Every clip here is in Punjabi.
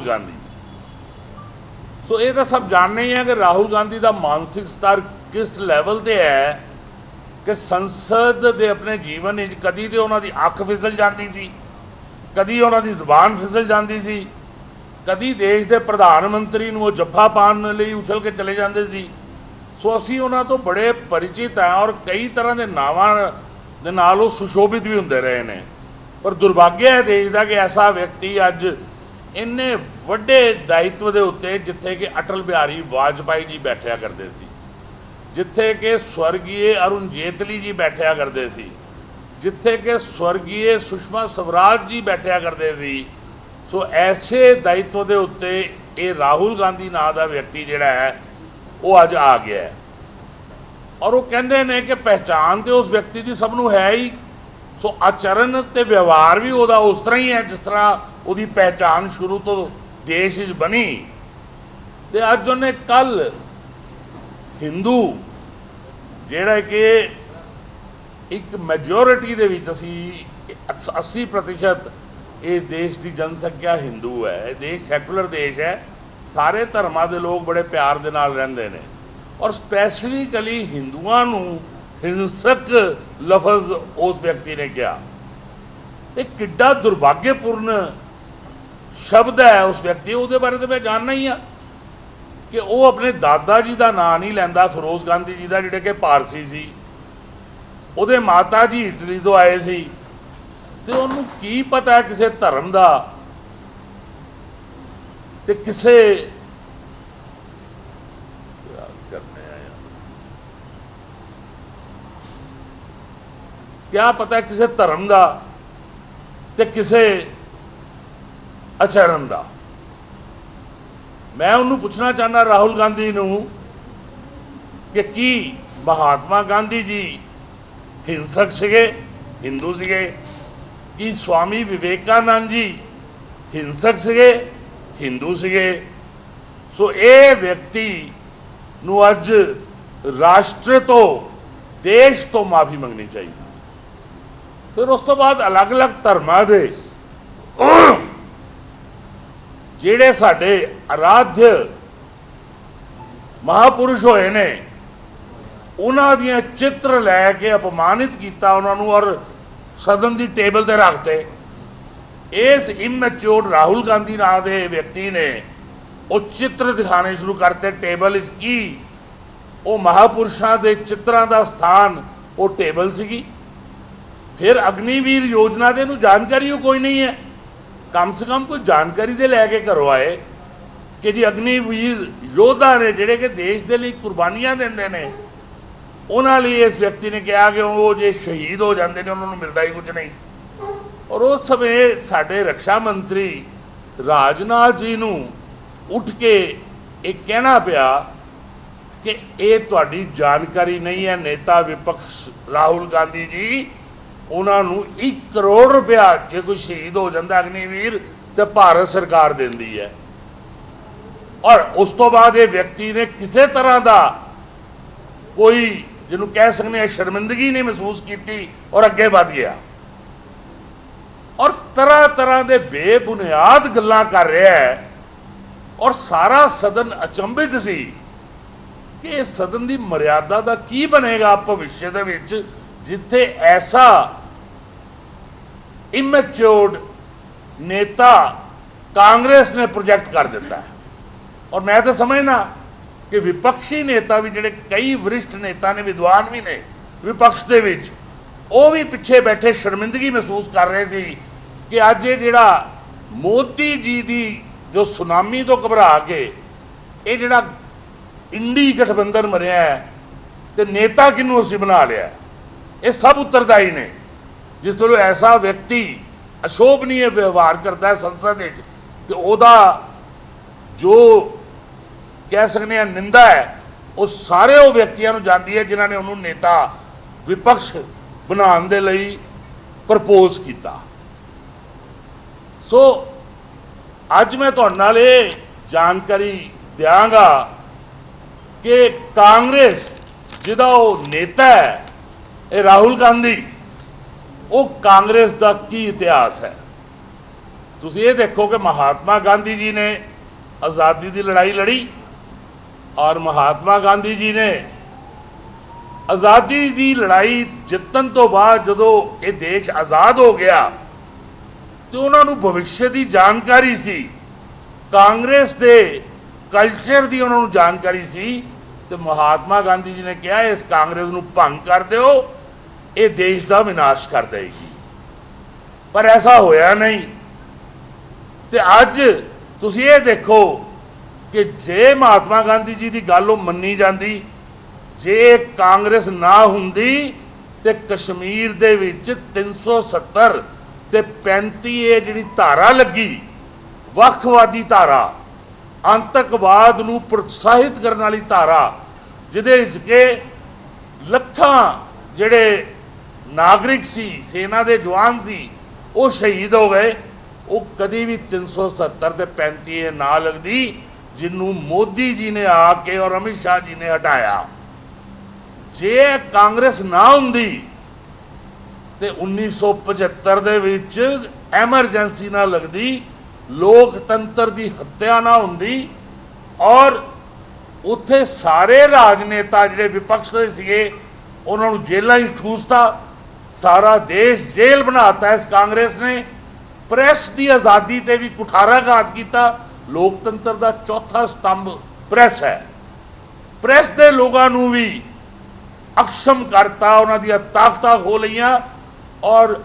ਰਾਹੁਲ ਗਾਂਧੀ। ਸੋ ਇਹ ਤਾਂ ਸਭ ਜਾਣਦੇ ਹੀ ਹੈ ਕਿ ਰਾਹੁਲ ਗਾਂਧੀ ਦਾ ਮਾਨਸਿਕ ਸਤਰ ਕਿਸ ਲੈਵਲ ਤੇ ਹੈ ਕਿ ਸੰਸਦ ਦੇ ਆਪਣੇ ਜੀਵਨ ਵਿੱਚ ਕਦੀ ਤੇ ਉਹਨਾਂ ਦੀ ਅੱਖ ਫਿਸਲ ਜਾਂਦੀ ਸੀ, ਕਦੀ ਉਹਨਾਂ ਦੀ ਜ਼ੁਬਾਨ ਫਿਸਲ ਜਾਂਦੀ ਸੀ, ਕਦੀ ਦੇਸ਼ ਦੇ ਪ੍ਰਧਾਨ ਮੰਤਰੀ ਨੂੰ ਉਹ ਜੱਫਾ ਪਾਉਣ ਲਈ ਉਛਲ ਕੇ ਚਲੇ ਜਾਂਦੇ ਸੀ। ਸੋ ਅਸੀਂ ਉਹਨਾਂ ਤੋਂ ਬੜੇ ਪਰਿਚਿਤ ਹਾਂ ਔਰ ਕਈ ਤਰ੍ਹਾਂ ਦੇ ਨਾਵਾਂ ਦੇ ਨਾਲ ਉਹ ਸੁਸ਼ੋਭਿਤ ਵੀ ਹੁੰਦੇ ਰਹੇ ਨੇ। ਪਰ ਦੁਰਭਾਗਿਆ ਹੈ ਦੇਸ਼ ਦਾ ਕਿ ਐਸਾ ਵਿਅਕਤੀ ਅੱਜ ਇੰਨੇ ਵੱਡੇ ਦਾਇਿਤਵ ਦੇ ਉੱਤੇ ਜਿੱਥੇ ਕਿ ਅਟਲ ਬਿਹਾਰੀ ਵਾਜਪਾਈ ਜੀ ਬੈਠਿਆ ਕਰਦੇ ਸੀ, ਜਿੱਥੇ ਕਿ ਸਵਰਗੀਏ ਅਰੁਣ ਜੇਤਲੀ ਜੀ ਬੈਠਿਆ ਕਰਦੇ ਸੀ, ਜਿੱਥੇ ਕਿ ਸਵਰਗੀਏ ਸੁਸ਼ਮਾ ਸਵਰਾਜ ਜੀ ਬੈਠਿਆ ਕਰਦੇ ਸੀ, ਸੋ ਐਸੇ ਦਾਇਿਤਵ ਦੇ ਉੱਤੇ ਇਹ ਰਾਹੁਲ ਗਾਂਧੀ ਨਾਂ ਦਾ ਵਿਅਕਤੀ ਜਿਹੜਾ ਹੈ, ਉਹ ਅੱਜ ਆ ਗਿਆ ਹੈ। ਔਰ ਉਹ ਕਹਿੰਦੇ ਨੇ ਕਿ ਪਹਿਚਾਨ ਤੇ ਉਸ ਵਿਅਕਤੀ ਦੀ ਸਭ ਨੂੰ ਹੈ ਹੀ, ਸੋ ਆਚਰਨ ਤੇ ਵਿਵਹਾਰ ਵੀ ਉਹਦਾ ਉਸ ਤਰ੍ਹਾਂ ਹੀ ਹੈ, ਜਿਸ ਤਰ੍ਹਾਂ ਉਹਦੀ ਪਹਿਚਾਨ ਸ਼ੁਰੂ ਤੋਂ ਦੇਸ਼ ਵਿੱਚ ਬਣੀ। ਤੇ ਅੱਜ ਉਹਨੇ ਕੱਲ ਹਿੰਦੂ, ਜਿਹੜਾ ਕਿ ਇੱਕ ਮੈਜੋਰਿਟੀ ਦੇ ਵਿੱਚ ਅਸੀਂ 80% ਇਸ ਦੇਸ਼ ਦੀ ਜਨਸੰਖਿਆ ਹਿੰਦੂ ਹੈ। ਇਹ ਦੇਸ਼ ਸੈਕੂਲਰ ਦੇਸ਼ ਹੈ। ਸਾਰੇ ਧਰਮਾਂ ਦੇ ਲੋਕ ਬੜੇ ਪਿਆਰ ਦੇ ਨਾਲ ਰਹਿੰਦੇ ਨੇ। ਔਰ ਸਪੈਸੀਫਿਕਲੀ ਹਿੰਦੂਆਂ ਨੂੰ ਹਿੰਸਕ ਲਫ਼ਜ਼ ਉਸ ਵਿਅਕਤੀ ਨੇ ਕਿਹਾ। ਇਹ ਕਿੱਡਾ ਦੁਰਭਾਗਯਪੂਰਨ ਸ਼ਬਦ ਹੈ ਉਸ ਵਿਅਕਤੀ, ਉਹਦੇ ਬਾਰੇ ਤਾਂ ਮੈਂ ਜਾਣਨਾ ਹੀ ਆ ਕਿ ਉਹ ਆਪਣੇ ਦਾਦਾ ਜੀ ਦਾ ਨਾਂ ਨਹੀਂ ਲੈਂਦਾ, ਫਿਰੋਜ਼ ਗਾਂਧੀ ਜੀ ਦਾ, ਜਿਹੜੇ ਕਿ ਪਾਰਸੀ ਸੀ। ਉਹਦੇ ਮਾਤਾ ਜੀ ਇਟਲੀ ਤੋਂ ਆਏ ਸੀ। ਤੇ ਉਹਨੂੰ ਕੀ ਪਤਾ ਕਿਸੇ ਧਰਮ ਦਾ? ਤੇ ਕਿਸੇ ਕਿਆ ਪਤਾ ਕਿਸੇ ਧਰਮ ਦਾ ਤੇ ਕਿਸੇ ਆਚਰਣ ਦਾ। ਮੈਂ ਉਹਨੂੰ ਪੁੱਛਣਾ ਚਾਹੁੰਦਾ ਰਾਹੁਲ ਗਾਂਧੀ ਨੂੰ ਕਿ ਕੀ ਮਹਾਤਮਾ ਗਾਂਧੀ ਜੀ ਹਿੰਸਕ ਸੀਗੇ, ਹਿੰਦੂ ਸੀਗੇ, ਕੀ ਸਵਾਮੀ ਵਿਵੇਕਾਨੰਦ ਜੀ ਹਿੰਸਕ ਸੀਗੇ, ਹਿੰਦੂ ਸੀਗੇ? ਸੋ ਇਹ ਵਿਅਕਤੀ ਨੂੰ ਅੱਜ ਰਾਸ਼ਟਰ ਤੋਂ, ਦੇਸ਼ ਤੋਂ ਮਾਫੀ ਮੰਗਣੀ ਚਾਹੀਦੀ। ਫਿਰ ਉਸ ਤੋਂ ਬਾਅਦ ਅਲੱਗ-ਅਲੱਗ ਧਰਮਾਂ ਦੇ ਜਿਹੜੇ ਸਾਡੇ ਆਰਾਧਿ ਮਹਾਪੁਰਸ਼ ਹੋਏ ਨੇ, ਉਹਨਾਂ ਦੀਆਂ ਚਿੱਤਰ ਲੈ ਕੇ ਅਪਮਾਨਿਤ ਕੀਤਾ ਉਹਨਾਂ ਨੂੰ ਔਰ ਸਦਨ ਦੀ ਟੇਬਲ ਤੇ ਰੱਖਤੇ। ਇਸ ਇਮੈਚੋਰ ਰਾਹੁਲ ਗਾਂਧੀ ਨਾਂ ਦੇ ਵਿਅਕਤੀ ਨੇ ਉਹ ਚਿੱਤਰ ਦਿਖਾਣੇ ਸ਼ੁਰੂ ਕਰਤੇ। ਟੇਬਲ ਵਿੱਚ ਕੀ? ਉਹ ਮਹਾਪੁਰਸ਼ਾਂ ਦੇ ਚਿੱਤਰਾਂ ਦਾ ਸਥਾਨ, ਉਹ ਟੇਬਲ ਸੀਗੀ। ਫਿਰ ਅਗਨੀਵੀਰ ਯੋਜਨਾ ਦੇ ਨੂੰ ਜਾਣਕਾਰੀ ਉਹ ਕੋਈ ਨਹੀਂ ਹੈ। ਕਮ ਸੇ ਕਮ ਕੋਈ ਜਾਣਕਾਰੀ ਦੇ ਲੈ ਕੇ ਘਰੋਂ ਆਏ ਕਿ ਜੀ ਅਗਨੀਵੀਰ ਯੋਧਾ ਨੇ ਜਿਹੜੇ ਕਿ ਦੇਸ਼ ਦੇ ਲਈ ਕੁਰਬਾਨੀਆਂ ਦਿੰਦੇ ਨੇ ਉਹਨਾਂ ਲਈ ਇਸ ਵਿਅਕਤੀ ਨੇ ਕਿਹਾ ਕਿ ਉਹ ਜੇ ਸ਼ਹੀਦ ਹੋ ਜਾਂਦੇ ਨੇ ਉਹਨਾਂ ਨੂੰ ਮਿਲਦਾ ਹੀ ਕੁਝ ਨਹੀਂ ਔਰ ਉਸ ਸਮੇਂ ਸਾਡੇ ਰੱਖਿਆ ਮੰਤਰੀ ਰਾਜਨਾਥ ਜੀ ਨੂੰ ਉੱਠ ਕੇ ਇਹ ਕਹਿਣਾ ਪਿਆ ਕਿ ਇਹ ਤੁਹਾਡੀ ਜਾਣਕਾਰੀ ਨਹੀਂ ਹੈ ਨੇਤਾ ਵਿਪਕਸ਼ ਰਾਹੁਲ ਗਾਂਧੀ ਜੀ ਉਹਨਾਂ ਨੂੰ 1 ਕਰੋੜ ਰੁਪਇਆ ਜੇ ਕੋਈ ਸ਼ਹੀਦ ਹੋ ਜਾਂਦਾ ਅਗਨੀਵੀਰ, ਤੇ ਭਾਰਤ ਸਰਕਾਰ ਦਿੰਦੀ ਹੈ। ਔਰ ਉਸ ਤੋਂ ਬਾਅਦ ਇਹ ਵਿਅਕਤੀ ਨੇ ਕਿਸੇ ਤਰ੍ਹਾਂ ਦਾ ਕੋਈ, ਜਿਹਨੂੰ ਕਹਿ ਸਕਦੇ ਆ ਸ਼ਰਮਿੰਦਗੀ ਨਹੀਂ ਮਹਿਸੂਸ ਕੀਤੀ ਔਰ ਅੱਗੇ ਵਧ ਗਿਆ। ਔਰ ਤਰ੍ਹਾਂ ਤਰ੍ਹਾਂ ਦੇ ਬੇਬੁਨਿਆਦ ਗੱਲਾਂ ਕਰ ਰਿਹਾ ਹੈ। ਔਰ ਸਾਰਾ ਸਦਨ ਅਚੰਭਿਤ ਸੀ ਕਿ ਇਹ ਸਦਨ ਦੀ ਮਰਿਆਦਾ ਦਾ ਕੀ ਬਣੇਗਾ ਭਵਿੱਖ ਦੇ ਵਿੱਚ, ਜਿੱਥੇ ਐਸਾ ਇਮੈਚੋਰਡ ਨੇਤਾ ਕਾਂਗਰਸ ਨੇ ਪ੍ਰੋਜੈਕਟ ਕਰ ਦਿੱਤਾ ਔਰ ਮੈਂ ਤਾਂ ਸਮਝਣਾ ਕਿ ਵਿਪਕਸ਼ੀ ਨੇਤਾ ਵੀ ਜਿਹੜੇ ਕਈ ਵਰਿਸ਼ਠ ਨੇਤਾ ਨੇ, ਵਿਦਵਾਨ ਵੀ ਨੇ, ਵਿਪਕਸ਼ ਦੇ ਵਿੱਚ, ਉਹ ਵੀ ਪਿੱਛੇ ਬੈਠੇ ਸ਼ਰਮਿੰਦਗੀ ਮਹਿਸੂਸ ਕਰ ਰਹੇ ਸੀ ਕਿ ਅੱਜ ਇਹ ਜਿਹੜਾ ਮੋਦੀ ਜੀ ਦੀ ਜੋ ਸੁਨਾਮੀ ਤੋਂ ਘਬਰਾ ਕੇ ਇਹ ਜਿਹੜਾ ਇੰਡੀ ਗਠਬੰਧਨ ਮਰਿਆ ਹੈ ਤੇ ਨੇਤਾ ਕਿਹਨੂੰ ਅਸੀਂ ਬਣਾ ਲਿਆ ਇਹ ਸਭ ਉੱਤਰਦਾਈ ਨੇ। ਜਿਸ ਵੱਲੋਂ ਐਸਾ ਵਿਅਕਤੀ ਅਸ਼ੋਭਨੀय ਵਿਵਹਾਰ ਕਰਦਾ ਹੈ ਸੰਸਦ ਵਿੱਚ, ਤੇ ਉਹਦਾ ਜੋ ਕਹਿ ਸਕਨੇ ਆ ਨਿੰਦਾ ਹੈ, ਉਹ ਸਾਰੇ ਉਹ ਵਿਅਕਤੀਆਂ ਨੂੰ ਜਾਂਦੀ ਹੈ ਜਿਨ੍ਹਾਂ ਨੇ ਉਹਨੂੰ ਨੇਤਾ ਵਿਪਕਸ਼ ਬਣਾਉਣ ਦੇ ਲਈ ਪ੍ਰਪੋਜ਼ ਕੀਤਾ। ਸੋ ਅੱਜ ਮੈਂ ਤੁਹਾਡੇ ਨਾਲ ਇਹ ਜਾਣਕਾਰੀ ਦਿਆਂਗਾ ਕਿ ਕਾਂਗਰਸ ਜਿਹਦਾ ਉਹ ਨੇਤਾ ਹੈ, ਇਹ ਰਾਹੁਲ ਗਾਂਧੀ ਉਹ ਕਾਂਗਰਸ ਦਾ ਕੀ ਇਤਿਹਾਸ ਹੈ? ਤੁਸੀਂ ਇਹ ਦੇਖੋ ਕਿ ਮਹਾਤਮਾ ਗਾਂਧੀ ਜੀ ਨੇ ਆਜ਼ਾਦੀ ਦੀ ਲੜਾਈ ਲੜੀ ਔਰ ਮਹਾਤਮਾ ਗਾਂਧੀ ਜੀ ਨੇ ਆਜ਼ਾਦੀ ਦੀ ਲੜਾਈ ਜਿੱਤਣ ਤੋਂ ਬਾਅਦ ਜਦੋਂ ਇਹ ਦੇਸ਼ ਆਜ਼ਾਦ ਹੋ ਗਿਆ ਤੇ ਉਹਨਾਂ ਨੂੰ ਭਵਿੱਖ ਦੀ ਜਾਣਕਾਰੀ ਸੀ, ਕਾਂਗਰਸ ਦੇ ਕਲਚਰ ਦੀ ਉਹਨਾਂ ਨੂੰ ਜਾਣਕਾਰੀ ਸੀ ਤੇ ਮਹਾਤਮਾ ਗਾਂਧੀ ਜੀ ਨੇ ਕਿਹਾ, ਇਸ ਕਾਂਗਰਸ ਨੂੰ ਭੰਗ ਕਰ ਦਿਓ ਇਹ ਦੇਸ਼ ਦਾ ਵਿਨਾਸ਼ ਕਰ ਦੇਗੀ। ਪਰ ਐਸਾ ਹੋਇਆ ਨਹੀਂ। ਤੇ ਅੱਜ ਤੁਸੀਂ ਇਹ ਦੇਖੋ ਕਿ ਜੇ ਮਹਾਤਮਾ ਗਾਂਧੀ ਜੀ ਦੀ ਗੱਲ ਉਹ ਮੰਨੀ ਜਾਂਦੀ, ਜੇ ਕਾਂਗਰਸ ਨਾ ਹੁੰਦੀ, ਤੇ ਕਸ਼ਮੀਰ ਦੇ ਵਿੱਚ 370 ਤੇ 35 ਇਹ ਜਿਹੜੀ ਧਾਰਾ ਲੱਗੀ, ਵੱਖਵਾਦੀ ਧਾਰਾ ਅੰਤਕਵਾਦ ਨੂੰ ਪ੍ਰੋਤਸਾਹਿਤ ਕਰਨ ਵਾਲੀ ਧਾਰਾ, ਜਿਹਦੇ ਵਿੱਚ ਕਿ ਲੱਖਾਂ ਜਿਹੜੇ ਨਾਗਰਿਕ ਸੀ ਸੈਨਾ ਦੇ ਜਵਾਨ ਸੀ ਉਹ ਸ਼ਹੀਦ ਹੋ ਗਏ ਉਹ ਕਦੀ ਵੀ 370 ਤੇ 35 ਇਹ ਨਾ ਲੱਗਦੀ ਜਿਹਨੂੰ ਮੋਦੀ ਜੀ ਨੇ ਆ ਕੇ ਔਰ ਅਮਿਤ ਸ਼ਾਹ ਜੀ ਨੇ ਹਟਾਇਆ ਜੇ ਇਹ ਕਾਂਗਰਸ ਨਾ ਹੁੰਦੀ ਤੇ 1975 ਦੇ ਵਿੱਚ ਐਮਰਜੈਂਸੀ ਨਾ ਲੱਗਦੀ ਲੋਕਤੰਤਰ ਦੀ ਹੱਤਿਆ ਨਾ ਹੁੰਦੀ ਔਰ ਉੱਥੇ ਸਾਰੇ ਰਾਜਨੇਤਾ ਜਿਹੜੇ ਵਿਪਕਸ਼ ਦੇ ਸੀਗੇ ਉਹਨਾਂ ਨੂੰ ਜੇਲ੍ਹਾਂ ਹੀ ਠੂਸਤਾ ਸਾਰਾ ਦੇਸ਼ ਜੇਲ੍ਹ ਬਣਾਤਾ ਇਸ ਕਾਂਗਰਸ ਨੇ। ਪ੍ਰੈਸ ਦੀ ਆਜ਼ਾਦੀ ਤੇ ਵੀ ਕੁਠਾਰਾਘਾਤ ਕੀਤਾ। ਲੋਕਤੰਤਰ ਦਾ ਚੌਥਾ ਸਤੰਭ ਪ੍ਰੈਸ ਹੈ। ਪ੍ਰੈਸ ਦੇ ਲੋਕਾਂ ਨੂੰ ਵੀ ਅਕਸ਼ਮ ਕਰਤਾ, ਉਹਨਾਂ ਦੀਆਂ ਤਾਕਤਾਂ ਹੋ ਲਈਆਂ। ਔਰ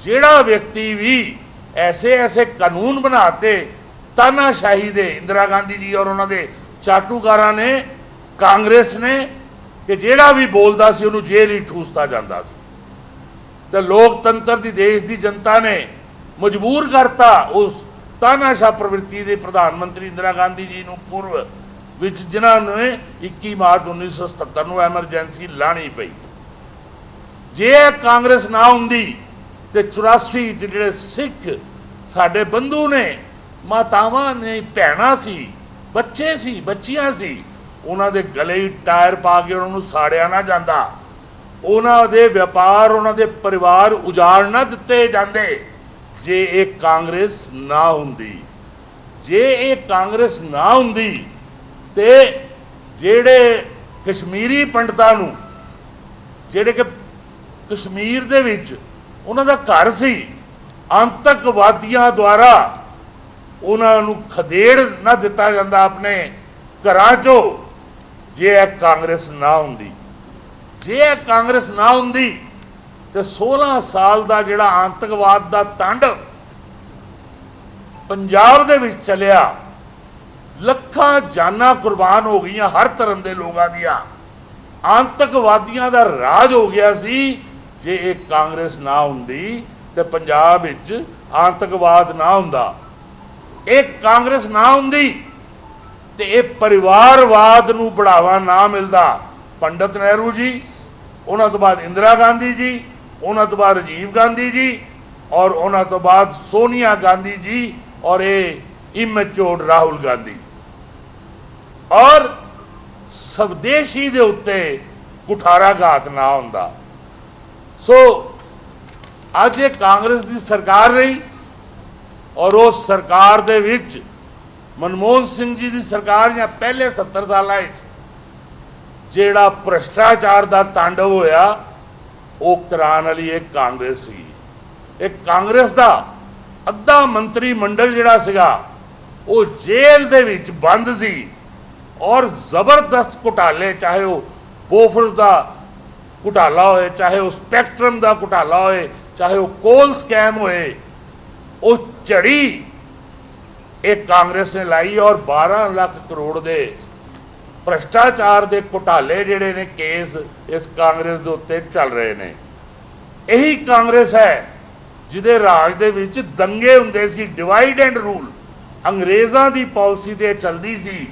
ਜਿਹੜਾ ਵਿਅਕਤੀ ਵੀ ਐਸੇ ਐਸੇ ਕਾਨੂੰਨ ਬਣਾਤੇ, ਤਾਨਾਸ਼ਾਹੀ ਦੇ ਇੰਦਰਾ ਗਾਂਧੀ ਜੀ ਔਰ ਉਹਨਾਂ ਦੇ ਚਾਟੂਕਾਰਾਂ ਨੇ, ਕਾਂਗਰਸ ਨੇ, ਕਿ ਜਿਹੜਾ ਵੀ ਬੋਲਦਾ ਸੀ ਉਹਨੂੰ ਜੇਲ੍ਹ ਹੀ ਠੂਸਤਾ ਜਾਂਦਾ ਸੀ। ਤੇ ਲੋਕਤੰਤਰ ਦੀ ਦੇਸ਼ ਦੀ ਜਨਤਾ ਨੇ ਮਜਬੂਰ ਕਰਤਾ ਉਸ ਤਾਨਾਸ਼ਾਹ ਪ੍ਰਵਿਰਤੀ ਦੇ ਪ੍ਰਧਾਨ ਮੰਤਰੀ ਇੰਦਰਾ ਗਾਂਧੀ ਜੀ ਨੂੰ ਪੂਰਵ ਵਿੱਚ, ਜਿਨ੍ਹਾਂ ਨੇ 21 ਮਾਰਚ 1977 ਨੂੰ ਐਮਰਜੈਂਸੀ ਲਾਣੀ ਪਈ। ਜੇ ਕਾਂਗਰਸ ਨਾ ਹੁੰਦੀ ਤੇ 84 ਚ ਜਿਹੜੇ ਸਿੱਖ ਸਾਡੇ ਬੰਧੂ ਨੇ, ਮਾਤਾਵਾਂ ਨੇ, ਭੈਣਾਂ ਸੀ, ਬੱਚੇ ਸੀ, ਬੱਚੀਆਂ ਸੀ, ਉਹਨਾਂ ਦੇ ਗਲੇ ਟਾਇਰ ਪਾ ਕੇ ਉਹਨਾਂ ਨੂੰ ਸਾੜਿਆ ਨਾ ਜਾਂਦਾ। ਉਹਨਾਂ ਦੇ ਵਪਾਰ, ਉਹਨਾਂ ਦੇ ਪਰਿਵਾਰ ਉਜਾੜ ਨਾ ਦਿੱਤੇ ਜਾਂਦੇ। ਜੇ ਇਹ ਕਾਂਗਰਸ ਨਾ ਹੁੰਦੀ, ਜੇ ਇਹ ਕਾਂਗਰਸ ਨਾ ਹੁੰਦੀ, ਤੇ ਜਿਹੜੇ ਕਸ਼ਮੀਰੀ ਪੰਡਤਾਂ ਨੂੰ, ਜਿਹੜੇ ਕਿ ਕਸ਼ਮੀਰ ਦੇ ਵਿੱਚ ਉਹਨਾਂ ਦਾ ਘਰ ਸੀ, ਆਤੰਕਵਾਦੀਆਂ ਦੁਆਰਾ ਉਹਨਾਂ ਨੂੰ ਖਦੇੜ ਨਾ ਦਿੱਤਾ ਜਾਂਦਾ ਆਪਣੇ ਘਰਾਂ 'ਚੋਂ, ਜੇ ਇਹ ਕਾਂਗਰਸ ਨਾ ਹੁੰਦੀ। ਜੇ ਇਹ ਕਾਂਗਰਸ ਨਾ ਹੁੰਦੀ ਤੇ 16 ਸਾਲ ਦਾ ਜਿਹੜਾ ਆਤੰਕਵਾਦ ਦਾ ਤੰਡ ਪੰਜਾਬ ਦੇ ਵਿੱਚ ਚੱਲਿਆ, ਲੱਖਾਂ ਜਾਨਾਂ ਕੁਰਬਾਨ ਹੋ ਗਈਆਂ ਹਰ ਧਰਮ ਦੇ ਲੋਕਾਂ ਦੀਆਂ। ਆਤੰਕਵਾਦੀਆਂ ਦਾ ਰਾਜ ਹੋ ਗਿਆ ਸੀ, ਜੇ ਇਹ ਕਾਂਗਰਸ ਨਾ ਹੁੰਦੀ ਤੇ ਪੰਜਾਬ ਵਿੱਚ ਆਤੰਕਵਾਦ ਨਾ ਹੁੰਦਾ। ਇਹ ਕਾਂਗਰਸ ਨਾ ਹੁੰਦੀ ਤੇ ਇਹ ਪਰਿਵਾਰਵਾਦ ਨੂੰ ਬੜਾਵਾ ਨਾ ਮਿਲਦਾ। ਪੰਡਤ ਨਹਿਰੂ ਜੀ ਉਹਨਾਂ ਤੋਂ ਬਾਅਦ ਇੰਦਰਾ ਗਾਂਧੀ ਜੀ, ਉਹਨਾਂ ਤੋਂ ਬਾਅਦ ਰਾਜੀਵ ਗਾਂਧੀ ਜੀ ਔਰ ਉਹਨਾਂ ਤੋਂ ਬਾਅਦ ਸੋਨੀਆ ਗਾਂਧੀ ਜੀ ਔਰ ਇਹ ਇਮੈਚੋਰ ਰਾਹੁਲ ਗਾਂਧੀ। ਔਰ ਸਵਦੇਸ਼ੀ ਦੇ ਉੱਤੇ ਕੁਠਾਰਾਘਾਤ ਨਾ ਹੁੰਦਾ। ਸੋ ਅੱਜ ਇਹ ਕਾਂਗਰਸ ਦੀ ਸਰਕਾਰ ਰਹੀ ਔਰ ਉਸ ਸਰਕਾਰ ਦੇ ਵਿੱਚ ਮਨਮੋਹਨ ਸਿੰਘ ਜੀ ਦੀ ਸਰਕਾਰ ਜਾਂ ਪਹਿਲੇ 70 ਸਾਲਾਂ ਵਿੱਚ ਜਿਹੜਾ ਭ੍ਰਸ਼ਟਾਚਾਰ ਦਾ ਤਾਂਡਵ ਹੋਇਆ, ਉਹ ਕਰਾਉਣ ਵਾਲੀ ਇਹ ਕਾਂਗਰਸ ਸੀ। ਇਹ ਕਾਂਗਰਸ ਦਾ ਅੱਧਾ ਮੰਤਰੀ ਮੰਡਲ ਜਿਹੜਾ ਸੀਗਾ, ਉਹ ਜੇਲ੍ਹ ਦੇ ਵਿੱਚ ਬੰਦ ਸੀ ਔਰ ਜ਼ਬਰਦਸਤ ਘੁਟਾਲੇ, ਚਾਹੇ ਉਹ ਬੋਫਰ ਦਾ ਘੁਟਾਲਾ ਹੋਏ, ਚਾਹੇ ਉਹ ਸਪੈਕਟਰਮ ਦਾ ਘੁਟਾਲਾ ਹੋਏ, ਚਾਹੇ ਉਹ ਕੋਲ ਸਕੈਮ ਹੋਏ, ਉਹ ਝੜੀ ਇਹ ਕਾਂਗਰਸ ਨੇ ਲਾਈ ਔਰ 12 ਲੱਖ ਕਰੋੜ ਦੇ ਭ੍ਰਸ਼ਟਾਚਾਰ ਦੇ ਘੁਟਾਲੇ ਜਿਹੜੇ ਨੇ ਕੇਸ ਇਸ ਕਾਂਗਰਸ ਦੇ ਉੱਤੇ ਚੱਲ ਰਹੇ ਨੇ। ਇਹੀ ਕਾਂਗਰਸ ਹੈ ਜਿਹਦੇ ਰਾਜ ਦੇ ਵਿੱਚ ਦੰਗੇ ਹੁੰਦੇ ਸੀ ਡਿਵਾਈਡ ਐਂਡ ਰੂਲ ਅੰਗਰੇਜ਼ਾਂ ਦੀ ਪਾਲਿਸੀ ਤੇ ਚੱਲਦੀ ਸੀ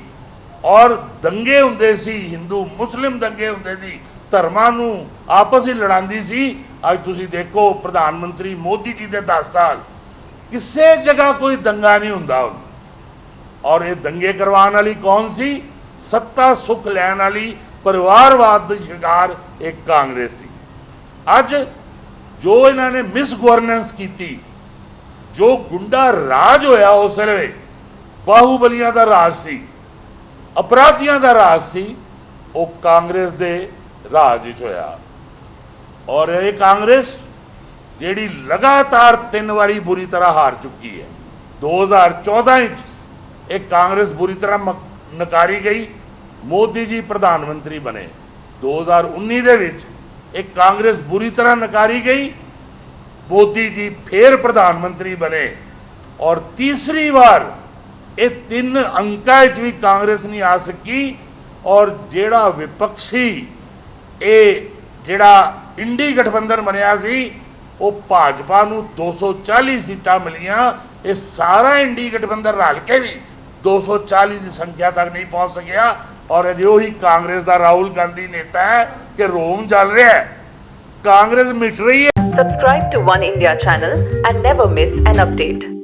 ਔਰ ਦੰਗੇ ਹੁੰਦੇ ਸੀ, ਹਿੰਦੂ ਮੁਸਲਿਮ ਦੰਗੇ ਹੁੰਦੇ ਸੀ, ਧਰਮਾਂ ਨੂੰ ਆਪਸ ਵਿੱਚ ਲੜਾਉਂਦੀ ਸੀ। ਅੱਜ ਤੁਸੀਂ ਦੇਖੋ ਪ੍ਰਧਾਨ ਮੰਤਰੀ ਮੋਦੀ ਜੀ ਦੇ 10 ਸਾਲ, ਕਿਸੇ ਜਗ੍ਹਾ ਕੋਈ ਦੰਗਾ ਨਹੀਂ ਹੁੰਦਾ ਹੁਣ। ਔਰ ਇਹ ਦੰਗੇ ਕਰਵਾਉਣ ਵਾਲੀ ਕੌਣ ਸੀ? ਸੱਤਾ ਸੁਖ ਲੈਣ ਵਾਲੀ ਪਰਿਵਾਰਵਾਦ ਦੀ ਸ਼ਿਕਾਰ ਇੱਕ ਕਾਂਗਰਸ ਸੀ। ਅੱਜ ਜੋ ਇਹਨਾਂ ਨੇ ਮਿਸ ਗਵਰਨੈਂਸ ਕੀਤੀ, ਜੋ ਗੁੰਡਾ ਰਾਜ ਹੋਇਆ ਉਸ ਵੇਲੇ, ਬਾਹੂਬਲੀਆਂ ਦਾ ਰਾਜ ਸੀ, ਅਪਰਾਧੀਆਂ ਦਾ ਰਾਜ ਸੀ, ਉਹ ਕਾਂਗਰਸ ਦੇ ਰਾਜ ਵਿੱਚ ਹੋਇਆ। ਔਰ ਇਹ ਕਾਂਗਰਸ ਜਿਹੜੀ ਲਗਾਤਾਰ ਤਿੰਨ ਵਾਰੀ ਬੁਰੀ ਤਰ੍ਹਾਂ ਹਾਰ ਚੁੱਕੀ ਹੈ 2014 ਵਿੱਚ ਇਹ ਕਾਂਗਰਸ ਬੁਰੀ ਤਰ੍ਹਾਂ ਨਕਾਰੀ ਗਈ। ਮੋਦੀ ਜੀ ਪ੍ਰਧਾਨ ਮੰਤਰੀ ਬਣੇ। 2019 ਦੇ ਵਿੱਚ ਇਹ ਕਾਂਗਰਸ ਬੁਰੀ ਤਰ੍ਹਾਂ ਨਕਾਰੀ ਗਈ। ਮੋਦੀ ਜੀ ਫੇਰ ਪ੍ਰਧਾਨ ਮੰਤਰੀ ਬਣੇ। ਔਰ ਤੀਸਰੀ ਵਾਰ ਇਹ ਤਿੰਨ ਅੰਕਾਂ 'ਚ ਵੀ ਕਾਂਗਰਸ ਨਹੀਂ ਆ ਸਕੀ। ਔਰ ਜਿਹੜਾ ਵਿਪਕਸ਼ੀ, ਇਹ ਜਿਹੜਾ ਇੰਡੀ ਗਠਬੰਧਨ ਬਣਿਆ ਸੀ, ਉਹ ਭਾਜਪਾ ਨੂੰ 240 ਸੀਟਾਂ ਮਿਲੀਆਂ। ਇਹ ਸਾਰਾ ਇੰਡੀ ਗਠਬੰਧਨ ਰਲ ਕੇ ਵੀ 240 ਦੀ ਸੰਖਿਆ ਤੱਕ ਨਹੀਂ ਪਹੁੰਚ ਸਕਿਆ ਔਰ ਅਜੇ ਉਹੀ ਕਾਂਗਰਸ ਦਾ ਰਾਹੁਲ ਗਾਂਧੀ ਨੇਤਾ ਹੈ ਕਿ ਰੋਮ ਚੱਲ ਰਿਹਾ ਹੈ ਕਾਂਗਰਸ ਮਿਟ ਰਹੀ ਹੈ Subscribe to One India channel and never miss an update.